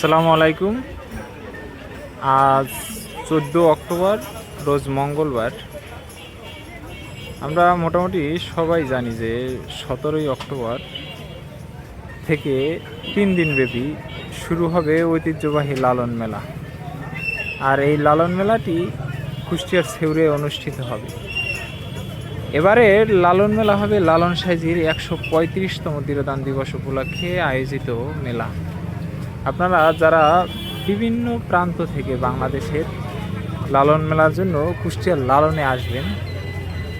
আসসালামু আলাইকুম। আজ চোদ্দ অক্টোবর, রোজ মঙ্গলবার। আমরা মোটামুটি সবাই জানি যে সতেরোই অক্টোবর থেকে তিন দিনব্যাপী শুরু হবে ঐতিহ্যবাহী লালন মেলা। আর এই লালন মেলাটি কুষ্টিয়ার সেউরে অনুষ্ঠিত হবে। এবারে লালন মেলা হবে লালন সাইজির একশো পঁয়ত্রিশতম তিরোদান দিবস উপলক্ষে আয়োজিত মেলা। আপনারা যারা বিভিন্ন প্রান্ত থেকে বাংলাদেশের লালন মেলার জন্য কুষ্টিয়ার লালনে আসবেন,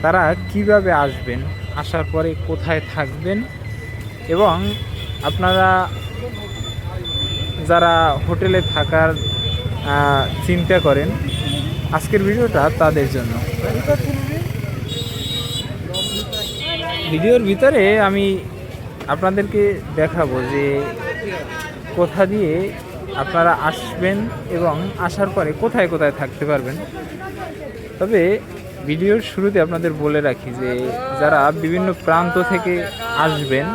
তারা কীভাবে আসবেন, আসার পরে কোথায় থাকবেন এবং আপনারা যারা হোটেলে থাকার চিন্তা করেন, আজকের ভিডিওটা তাদের জন্য। ভিডিওর ভিতরে আমি আপনাদেরকে দেখাবো যে কোথা দিয়ে আপনারা আসবেন এবং আসার পরে কোথায় কোথায় থাকতে পারবেন? তবে ভিডিওর শুরুতে আপনাদের বলে রাখি যে যারা বিভিন্ন প্রান্ত থেকে আসবেন,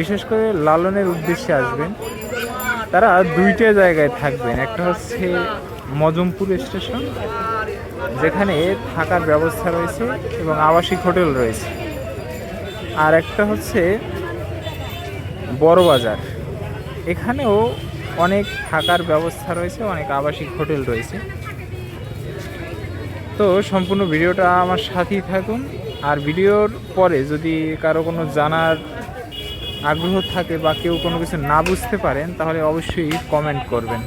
বিশেষ করে লালনের উদ্দেশ্যে আসবেন, তারা দুইটা জায়গায় থাকবেন। একটা হচ্ছে মজমপুর স্টেশন, যেখানে থাকার ব্যবস্থা রয়েছে এবং আবাসিক হোটেল রয়েছে। আর একটা হচ্ছে বড়বাজার। এখানেও অনেক থাকার ব্যবস্থা রয়েছে, অনেক আবাসিক হোটেল রয়েছে। তো সম্পূর্ণ ভিডিওটা আমার সাথেই থাকুন। আর ভিডিওর পরে যদি কারও কোনো জানার আগ্রহ থাকে বা কেউ কোনো কিছু না বুঝতে পারেন, তাহলে অবশ্যই কমেন্ট করবেন।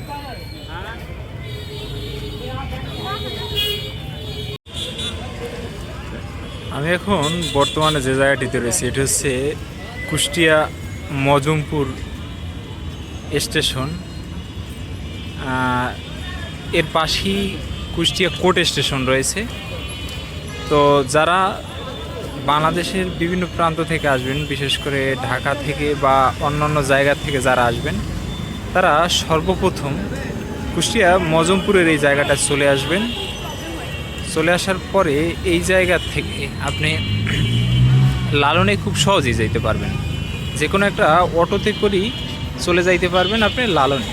আমি এখন বর্তমানে যে জায়গাটিতে রয়েছি, এটি হচ্ছে কুষ্টিয়া মজমপুর স্টেশনের পাশেই কুষ্টিয়া কোর্ট স্টেশন রয়েছে। তো যারা বাংলাদেশের বিভিন্ন প্রান্ত থেকে আসবেন, বিশেষ করে ঢাকা থেকে বা অন্যান্য জায়গা থেকে যারা আসবেন, তারা সর্বপ্রথম কুষ্টিয়া মজমপুরের এই জায়গাটা চলে আসবেন। চলে আসার পরে এই জায়গা থেকে আপনি লালনে খুব সহজেই যাইতে পারবেন। যে কোনো একটা অটোতে করেই চলে যাইতে পারবেন আপনি লালনে।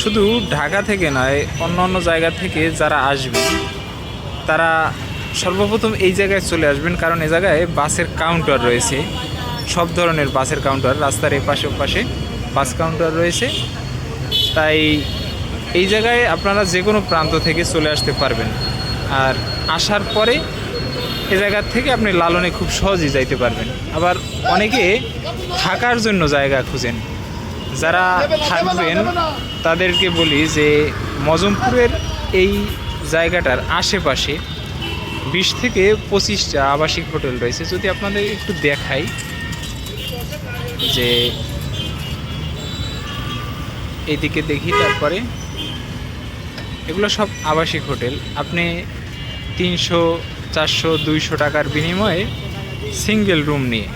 শুধু ঢাকা থেকে নয়, অন্য অন্য জায়গা থেকে যারা আসবেন তারা সর্বপ্রথম এই জায়গায় চলে আসবেন কারণ এ জায়গায় বাসের কাউন্টার রয়েছে। সব ধরনের বাসের কাউন্টার রাস্তার এই পাশে পাশে বাস কাউন্টার রয়েছে। তাই এই জায়গায় আপনারা যে কোনো প্রান্ত থেকে চলে আসতে পারবেন। আর আসার পরে এ জায়গার থেকে আপনি লালনে খুব সহজেই যাইতে পারবেন। আবার অনেকে থাকার জন্য জায়গা খুঁজেন। যারা থাকবেন তাদেরকে বলি যে মজমপুরের এই জায়গাটার আশেপাশে বিশ থেকে পঁচিশটা আবাসিক হোটেল রয়েছে। যদি আপনাদের একটু দেখাই যে এইদিকে দেখি তারপরে এগুলো সব আবাসিক হোটেল। আপনি তিনশো চারশো দুইশো টাকার বিনিময়ে সিঙ্গেল রুম নিয়ে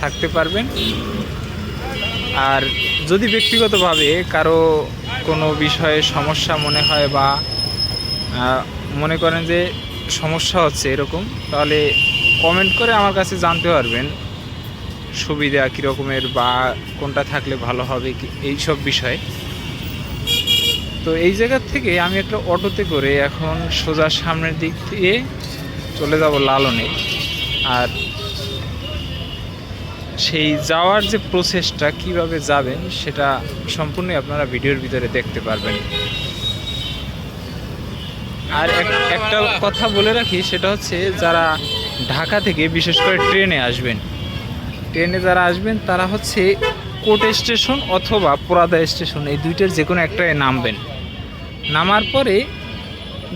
থাকতে পারবেন। আর যদি ব্যক্তিগতভাবে কারও কোনো বিষয়ে সমস্যা মনে হয় বা মনে করেন যে সমস্যা হচ্ছে এরকম, তাহলে কমেন্ট করে আমার কাছে জানতে পারবেন সুবিধা কীরকমের বা কোনটা থাকলে ভালো হবে কি, এইসব বিষয়ে। তো এই জায়গার থেকে আমি একটা অটোতে করে এখন সোজা সামনের দিক দিয়ে চলে যাব লালনে। আর সেই যাওয়ার যে প্রসেসটা কীভাবে যাবেন, সেটা সম্পূর্ণই আপনারা ভিডিওর ভিতরে দেখতে পারবেন। আর এক- একটা কথা বলে রাখি, সেটা হচ্ছে যারা ঢাকা থেকে বিশেষ করে ট্রেনে আসবেন, ট্রেনে যারা আসবেন, তারা হচ্ছে কোট স্টেশন অথবা পোরাদা স্টেশন, এই দুইটার যে কোনো একটায় নামবেন। নামার পরে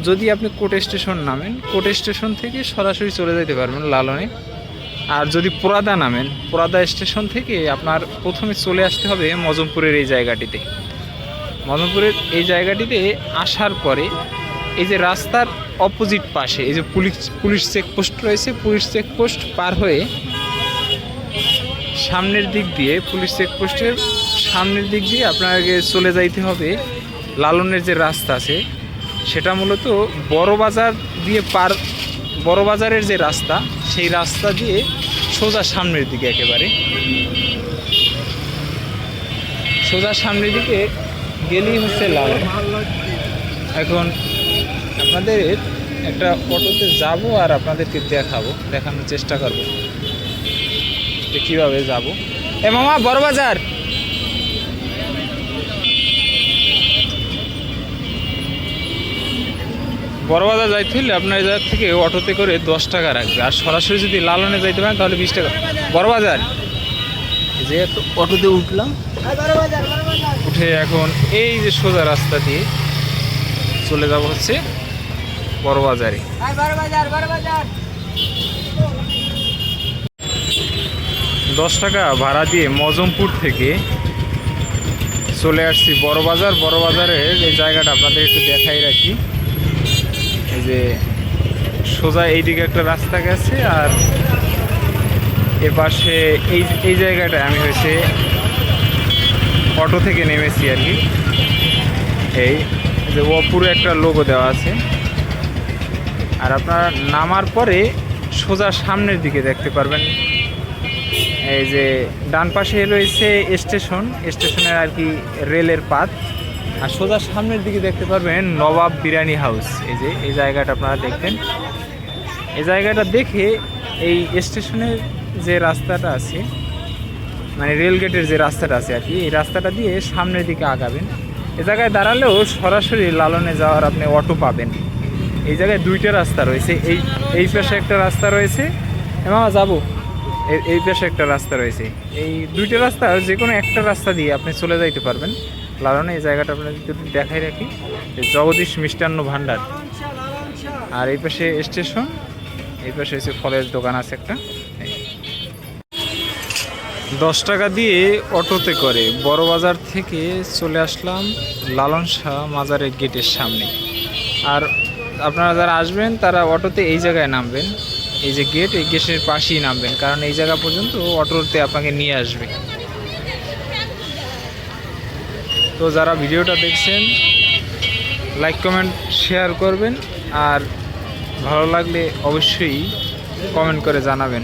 যদি আপনি কোট স্টেশন নামেন কোট স্টেশন থেকে সরাসরি চলে যেতে পারবেন লালনে। আর যদি পোরাদা নামেন, পোরাদা স্টেশন থেকে আপনার প্রথমে চলে আসতে হবে মজমপুরের এই জায়গাটিতে। মজমপুরের এই জায়গাটিতে আসার পরে এই যে রাস্তার অপোজিট পাশে, এই যে পুলিশ পুলিশ চেকপোস্ট রয়েছে, পুলিশ চেকপোস্ট পার হয়ে সামনের দিক দিয়ে, পুলিশ চেকপোস্টের সামনের দিক দিয়ে আপনাকে চলে যাইতে হবে লালনের যে রাস্তা আছে। সেটা মূলত বড় বাজার দিয়ে পার বড় বাজারের যে রাস্তা সেই রাস্তা দিয়ে সোজা সামনের দিকে একেবারে। সোজা সামনের দিকে গেলেই হচ্ছে লাল। এখন আপনাদের একটা অটোতে যাব আর আপনাদেরকে দেখাবো, দেখানোর চেষ্টা করব যে কীভাবে যাব। এ মামা, বড়বাজার! বড়বাজার যাইতে হলে আপনার এই জায়গা থেকে অটোতে করে দশ টাকা রাখবে। আর সরাসরি যদি লালনে যাইতে পারেন তাহলে বিশ টাকা। বড়বাজার? যে অটোতে উঠলাম। উঠে এখন এই যে সোজা রাস্তা দিয়ে চলে যাব হচ্ছে বড়বাজারে। দশ টাকা ভাড়া দিয়ে মজমপুর থেকে চলে আসছি বড়বাজার। বড়বাজারের এই জায়গাটা আপনাদের একটু দেখাই রাখি। এই যে সোজা এইদিকে একটা রাস্তা গেছে আর এ পাশে এই এই জায়গাটায় আমি হয়েছে অটো থেকে নেমেছি আর কি। এই যে অপুরে একটা লোগো দেওয়া আছে। আর আপনার নামার পরে সোজা সামনের দিকে দেখতে পারবেন। এই যে ডান পাশে রয়েছে স্টেশন, স্টেশনের আর কি রেলের পাত আর সোজা সামনের দিকে দেখতে পারবেন নবাব বিরিয়ানি হাউস। এই যে, এই জায়গাটা আপনারা দেখবেন। এই জায়গাটা দেখে এই স্টেশনের যে রাস্তাটা আছে মানে রেলগেটের যে রাস্তাটা আছে আর কি, এই রাস্তাটা দিয়ে সামনের দিকে আগাবেন। এ জায়গায় দাঁড়ালেও সরাসরি লালনে যাওয়ার আপনি অটো পাবেন। এই জায়গায় দুইটা রাস্তা রয়েছে। এই এই পাশে একটা রাস্তা রয়েছে। এমা যাব। এই পাশে একটা রাস্তা রয়েছে। এই দুইটা রাস্তা যে কোনো একটা রাস্তা দিয়ে আপনি চলে যাইতে পারবেন। লালনে, এই জায়গাটা আপনাদের যদি দেখাই রাখি যে জগদীশ মিষ্টান্ন ভাণ্ডার। আর এই পাশে স্টেশন, এই পাশে হচ্ছে ফলের দোকান আছে একটা। দশ টাকা দিয়ে অটোতে করে বড় বাজার থেকে চলে আসলাম লালন শাহ মাজারের গেটের সামনে। আর আপনারা যারা আসবেন, তারা অটোতে এই জায়গায় নামবেন। এই যে গেট, এই গেটের পাশেই নামবেন, কারণ এই জায়গা পর্যন্ত অটোতে আপনাকে নিয়ে আসবে। তো যারা ভিডিওটা দেখছেন লাইক কমেন্ট শেয়ার করবেন। আর ভালো লাগলে অবশ্যই কমেন্ট করে জানাবেন।